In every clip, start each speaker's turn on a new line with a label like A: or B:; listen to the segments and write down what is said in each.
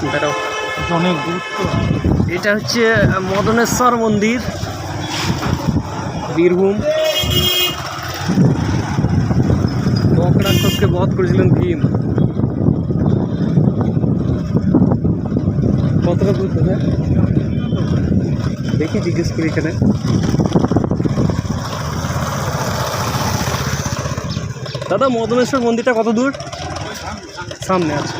A: দূর
B: এটা হচ্ছে মদনেশ্বর মন্দির, বীরভূম। বক রাক্ষসকে বধ করেছিলেন ভীম। কতটা দূর দাদা দেখি, জিজ্ঞেস করি এখানে। দাদা, মদনেশ্বর মন্দিরটা কত দূর? সামনে আছে।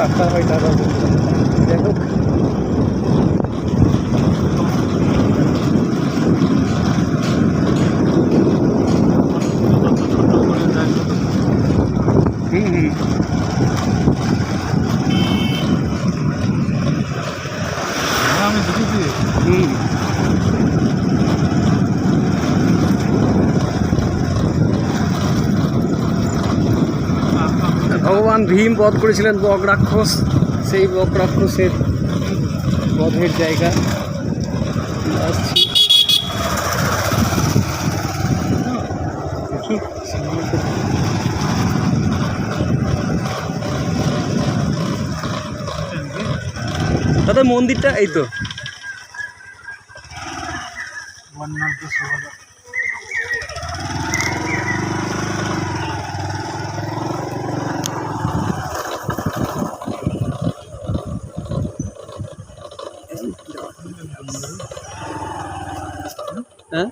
B: কাকা হয় দাদা বলতো। যাই হোক হুম হুম ভগবান ভীম বধ করেছিলেন বক রাক্ষস সেই বক রাক্ষসের বধের জায়গা। আসছি। দাদা, মন্দিরটা এই তো
A: বন্যার তো সবাই
B: হ্যাঁ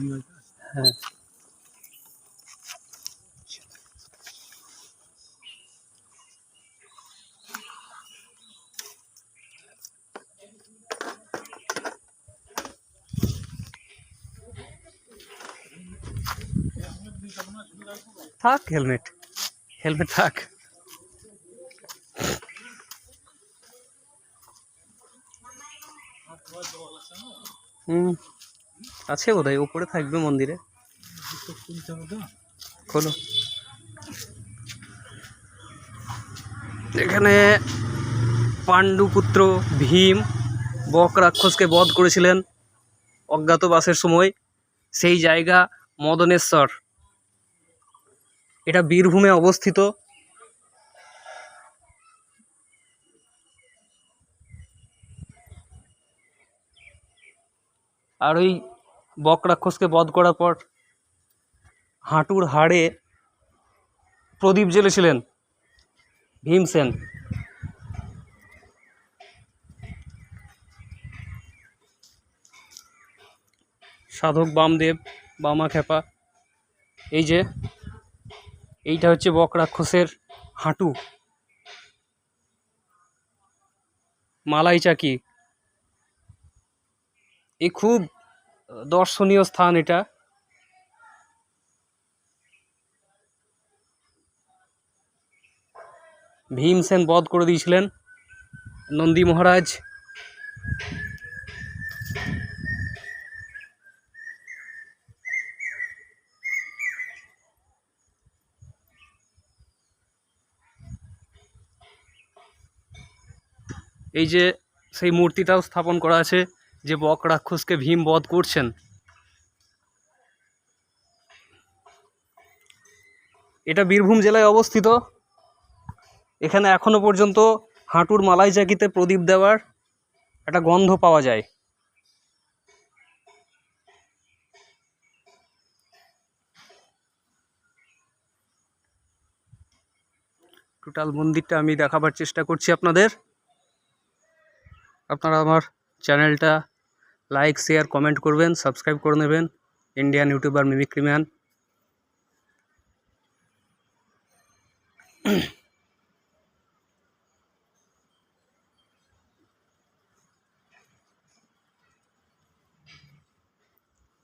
A: এখানে লাগবে নিয়ে হয়তো।
B: হ্যাঁ থাক হেলমেট হেলমেট থাক হুম আছে বোধহয়, উপরে থাকবে মন্দিরে। খোলো। এখানে পাণ্ডুপুত্র ভীম বক রাক্ষসকে বধ করেছিলেন অজ্ঞাতবাসের সময়। সেই জায়গা মদনেশ্বর। এটা বীরভূমে অবস্থিত। আর ওই বক রাক্ষসকে বধ করার পর হাঁটুর হাড়ে প্রদীপ জ্বেলেছিলেন ভীমসেন সাধক বামদেব, বামা খেপা এই যে, এইটা হচ্ছে বক রাক্ষসের হাঁটু। মালাই চাকি। এই খুব দর্শনীয় স্থান এটা। ভীমসেন বধ করে দিয়েছিলেন নন্দী মহারাজ। এই যে সেই মূর্তিটাও স্থাপন করা আছে। যে বক রাক্ষসকে ভীম বধ করছেন। এটা বীরভূম জেলায় অবস্থিত। এখানে এখনও পর্যন্ত হাঁটুর মালাই চাকিতে প্রদীপ দেওয়ার একটা গন্ধ পাওয়া যায়। টোটাল মন্দিরটা আমি দেখাবার চেষ্টা করছি আপনাদের। আপনারা আমার চ্যানেলটা লাইক শেয়ার কমেন্ট করবেন সাবস্ক্রাইব করে নেবেন। Indian YouTuber mimicry man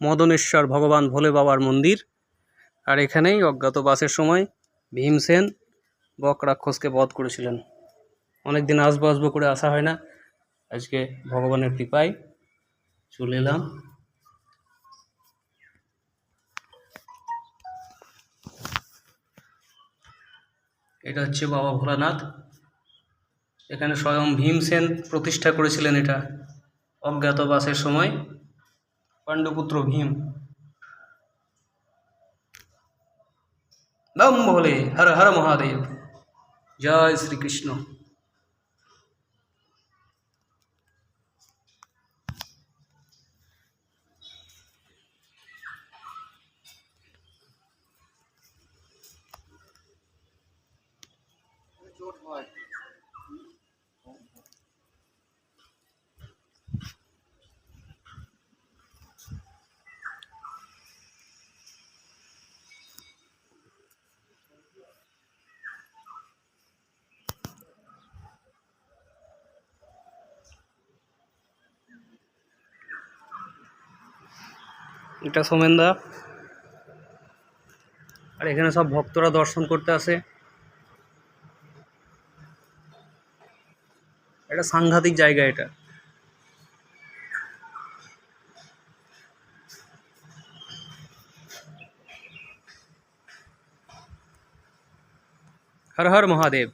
B: Madaneshwar ভগবান ভোলে বাবার মন্দির। আর এখানেই অজ্ঞাতবাসের সময় ভীমসেন বক রাক্ষসকে বধ করেছিলেন। অনেক দিন আসব আসব করে আসা হয় না। আজকে ভগবানের কৃপায়। চলে এলাম। এটা হচ্ছে বাবা ভোলানাথ। এখানে স্বয়ং ভীমসেন প্রতিষ্ঠা করেছিলেন এটা অজ্ঞাতবাসের সময়। পাণ্ডুপুত্র ভীম। দম ভোলে হর হর মহাদেব। জয় শ্রীকৃষ্ণ। এটা সোমেনদা। আর এখানে সব ভক্তরা দর্শন করতে আসে। এটা সাংঘাতিক জায়গা এটা। হর হর মহাদেব।